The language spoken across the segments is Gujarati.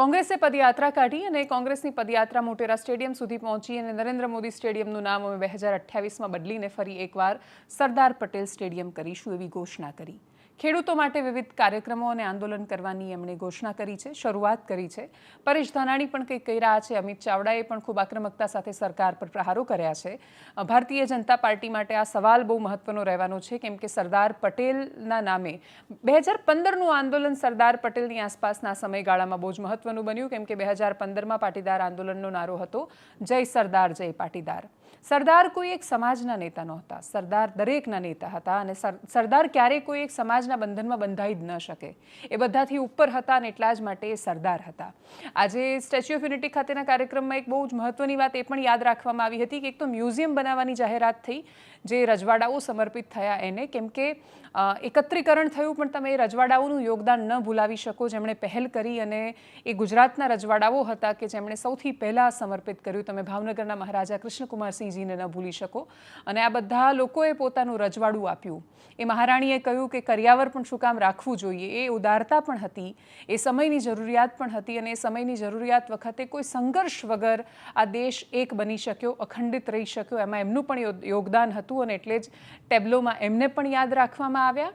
કોંગ્રેસે પદયાત્રા કાઢી અને કોંગ્રેસની પદયાત્રા મોટેરા સ્ટેડિયમ સુધી પહોંચી અને નરેન્દ્ર મોદી સ્ટેડિયમનું નામ અમે બે હજાર અઠ્યાવીસમાં બદલીને ફરી એકવાર સરદાર પટેલ સ્ટેડિયમ કરીશું એવી ઘોષણા કરી. ખેડૂતો માટે વિવિધ કાર્યક્રમો અને આંદોલન કરવાની એમણે ઘોષણા કરી છે, શરૂઆત કરી છે. પરેશ ધાનાણી પણ કંઈક કહી રહ્યા છે. અમિત ચાવડાએ પણ ખૂબ આક્રમકતા સાથે સરકાર પર પ્રહારો કર્યા છે. ભારતીય જનતા પાર્ટી માટે આ સવાલ બહુ મહત્વનો રહેવાનો છે, કેમ કે સરદાર પટેલના નામે બે હજાર પંદરનું આંદોલન સરદાર પટેલની આસપાસના સમયગાળામાં બહુ જ મહત્વનું બન્યું, કેમ કે બે હજાર પંદરમાં પાટીદાર આંદોલનનો નારો હતો, જય સરદાર, જય પાટીદાર. સરદાર કોઈ એક સમાજના નેતા નહોતા, સરદાર દરેકના નેતા હતા અને સર- સરદાર ક્યારેય કોઈ એક સમાજના બંધનમાં બંધાઈ જ ન શકે. એ બધાથી ઉપર હતા અને એટલા જ માટે એ સરદાર હતા. આજે સ્ટેચ્યુ ઓફ યુનિટી ખાતેના કાર્યક્રમમાં એક બહુ જ મહત્વની વાત એ પણ યાદ રાખવામાં આવી હતી કે એક તો મ્યુઝિયમ બનાવવાની જાહેરાત થઈ, જે રજવાડાઓ સમર્પિત થયા એને. કેમ કે એકત્રીકરણ થયું, પણ તમે એ રજવાડાઓનું યોગદાન ન ભૂલાવી શકો. જેમણે પહેલ કરી અને એ ગુજરાતના રજવાડાઓ હતા કે જેમણે સૌથી પહેલાં સમર્પિત કર્યું. તમે ભાવનગરના મહારાજા કૃષ્ણકુમારસિંહજીને ન ભૂલી શકો. અને આ બધા લોકોએ પોતાનું રજવાડું આપ્યું. એ મહારાણીએ કહ્યું કે કરિયાવર પણ શું કામ રાખવું જોઈએ? એ ઉદારતા પણ હતી, એ સમયની જરૂરિયાત પણ હતી અને એ સમયની જરૂરિયાત વખતે કોઈ સંઘર્ષ વગર આ દેશ એક બની શક્યો, અખંડિત રહી શક્યો. એમાં એમનું પણ યોગદાન હતું અને એટલે જ ટેબ્લોમાં એમને પણ યાદ રાખવામાં આવ્યા.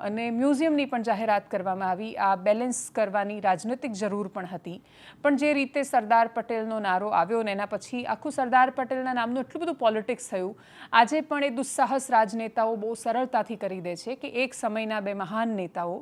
અને મ્યુઝિયમની પણ જાહેરાત કરવામાં આવી. આ બેલેન્સ કરવાની રાજનૈતિક જરૂર પણ હતી. પણ જે રીતે સરદાર પટેલનો નારો આવ્યો ને એના પછી આખું સરદાર પટેલના નામનું એટલું બધું પોલિટિક્સ થયું, આજે પણ એ દુસ્સાહસ રાજનેતાઓ બહુ સરળતાથી કરી દે છે કે એક સમયના બે મહાન નેતાઓ,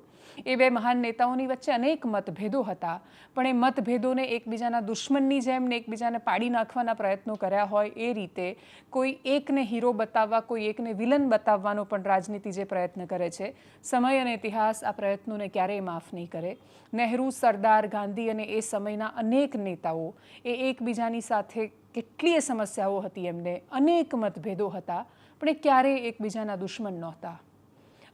એ બે મહાન નેતાઓની વચ્ચે અનેક મતભેદો હતા. પણ એ મતભેદોને એકબીજાના દુશ્મનની જેમ ને એકબીજાને પાડી નાખવાના પ્રયત્નો કર્યા હોય એ રીતે કોઈ એકને હીરો બતાવવા, કોઈ એકને વિલન બતાવવાનો પણ રાજનીતિ જે પ્રયત્ન કરે છે. સમય અને ઇતિહાસ આ પ્રયત્નોને ક્યારેય માફ નહીં કરે. નહેરુ, સરદાર, ગાંધી અને એ સમયના અનેક નેતાઓ એ એકબીજાની સાથે કેટલીય સમસ્યાઓ હતી એમને અનેક મતભેદો હતા, પણ એ ક્યારેય એકબીજાના દુશ્મન નહોતા.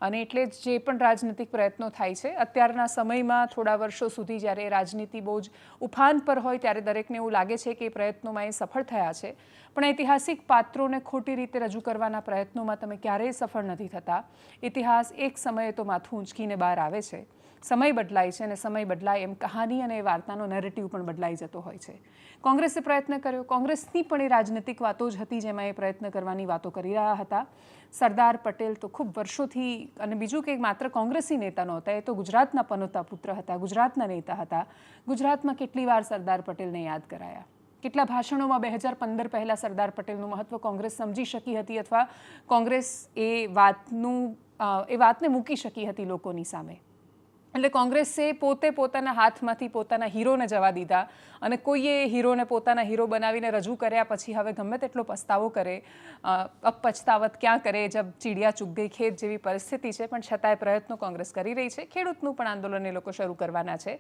અને એટલે જ જે પણ રાજનીતિક પ્રયત્નો થાય છે, અત્યારના સમયમાં થોડા વર્ષો સુધી જ્યારે રાજનીતિ બહુ જ ઉફાન પર હોય ત્યારે દરેકને એવું લાગે છે કે એ પ્રયત્નોમાં એ સફળ થયા છે. પણ ઐતિહાસિક પાત્રોને ખોટી રીતે રજૂ કરવાના પ્રયત્નોમાં તમે ક્યારેય સફળ નથી થતા. ઇતિહાસ એક સમયે તો માથું ઊંચકીને બહાર આવે છે. સમય બદલાય છે અને સમય બદલાય એમ કહાની અને એ વાર્તાનો નેરેટિવ પણ બદલાઈ જતો હોય છે. કોંગ્રેસે પ્રયત્ન કર્યો. કોંગ્રેસની પણ એ રાજનીતિક વાતો જ હતી જેમાં એ પ્રયત્ન કરવાની વાતો કરી રહ્યા હતા. સરદાર પટેલ તો ખૂબ વર્ષોથી અને બીજું કે માત્ર કોંગ્રેસી નેતા નહોતા, એ તો ગુજરાતના પનોતા પુત્ર હતા, ગુજરાતના નેતા હતા. ગુજરાતમાં કેટલી વાર સરદાર પટેલને યાદ કરાયા? કેટલા ભાષણોમાં બે હજાર પંદર પહેલાં સરદાર પટેલનું મહત્વ કોંગ્રેસ સમજી શકી હતી અથવા કોંગ્રેસ એ વાતનું એ વાતને મૂકી શકી હતી લોકોની સામે? એટલે કોંગ્રેસે પોતે પોતાના હાથમાંથી પોતાના હીરોને જવા દીધા અને કોઈએ હીરોને પોતાના હીરો બનાવીને રજૂ કર્યા પછી હવે ગમે તેટલો પસ્તાવો કરે અપ પછતાવત ક્યાં કરે, જબ ચીડિયા ચૂક ગઈ, ખેત જેવી પરિસ્થિતિ છે, પણ છતાંય પ્રયત્નો કોંગ્રેસ કરી રહી છે. ખેડૂતનું પણ આંદોલન એ લોકો શરૂ કરવાના છે.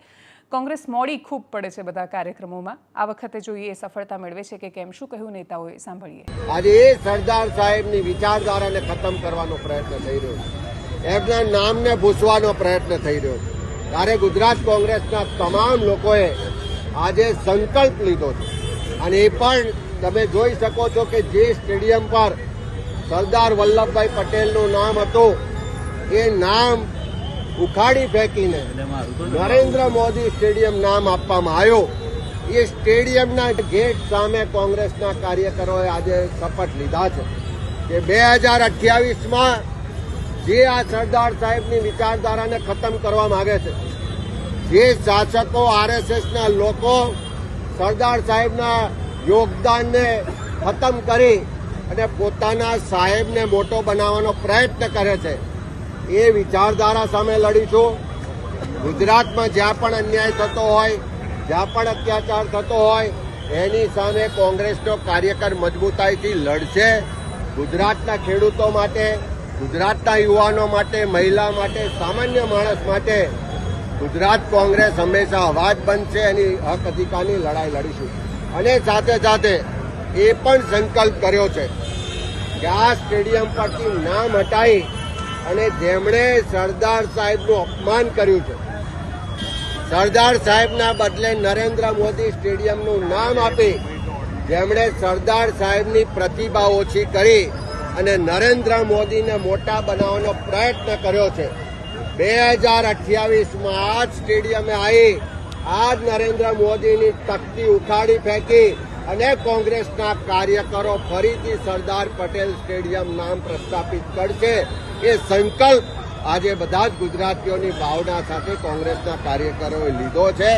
કોંગ્રેસ મોડી ખૂબ પડે છે બધા કાર્યક્રમોમાં. આ વખતે જોઈએ સફળતા મેળવે છે કે કેમ, શું કહ્યું નેતાઓએ, સાંભળીએ. આજે એ સરદાર સાહેબની વિચારધારાને ખતમ કરવાનો પ્રયત્ન થઈ રહ્યો છે. એમના નામને ભૂસવાનો પ્રયત્ન થઈ રહ્યો છે. ત્યારે ગુજરાત કોંગ્રેસના તમામ લોકોએ આજે સંકલ્પ લીધો છે. અને એ પણ તમે જોઈ શકો છો કે જે સ્ટેડિયમ પર સરદાર વલ્લભભાઈ પટેલનું નામ હતું, એ નામ ઉખાડી ફેંકીને નરેન્દ્ર મોદી સ્ટેડિયમ નામ આપવામાં આવ્યું. એ સ્ટેડિયમના ગેટ સામે કોંગ્રેસના કાર્યકરોએ આજે શપથ લીધા છે કે બે હજાર અઠ્યાવીસમાં જે આ સરદાર સાહેબની વિચારધારાને ખતમ કરવા માંગે છે, જે શાસકો આરએસએસના લોકો સરદાર સાહેબના યોગદાનને ખતમ કરી અને પોતાના સાહેબને મોટો બનાવવાનો પ્રયત્ન કરે છે, એ વિચારધારા સામે લડીશું ગુજરાતમાં જ્યાં પણ અન્યાય થતો હોય, જ્યાં પણ અત્યાચાર થતો હોય, એની સામે કોંગ્રેસનો કાર્યકર મજબૂતાઈથી લડશે. ગુજરાતના ખેડૂતો માટે ગુજરાતના યુવાનો માટે, મહિલા માટે, સામાન્ય માણસ માટે ગુજરાત કોંગ્રેસ હંમેશા અવાજ બનશે, એની હક અધિકારની લડાઈ લડીશું. અને સાથે સાથે એ પણ સંકલ્પ કર્યો છે કે આ સ્ટેડિયમ પરથી નામ હટાવી અને જેમણે સરદાર સાહેબનું અપમાન કર્યું છે, સરદાર સાહેબના બદલે નરેન્દ્ર મોદી સ્ટેડિયમનું નામ આપી, જેમણે સરદાર સાહેબની પ્રતિભા ઓછી કરી અને નરેન્દ્ર મોદીને મોટા બનાવવાનો પ્રયત્ન કર્યો છે. બે હજાર અઠ્યાવીસમાં આ જ સ્ટેડિયમે આવી આ જ નરેન્દ્ર મોદીની તકતી ઉખાડી ફેંકી અને કોંગ્રેસના કાર્યકરો ફરીથી સરદાર પટેલ સ્ટેડિયમ નામ પ્રસ્થાપિત કરશે. એ સંકલ્પ આજે બધા જ ગુજરાતીઓની ભાવના સાથે કોંગ્રેસના કાર્યકરોએ લીધો છે.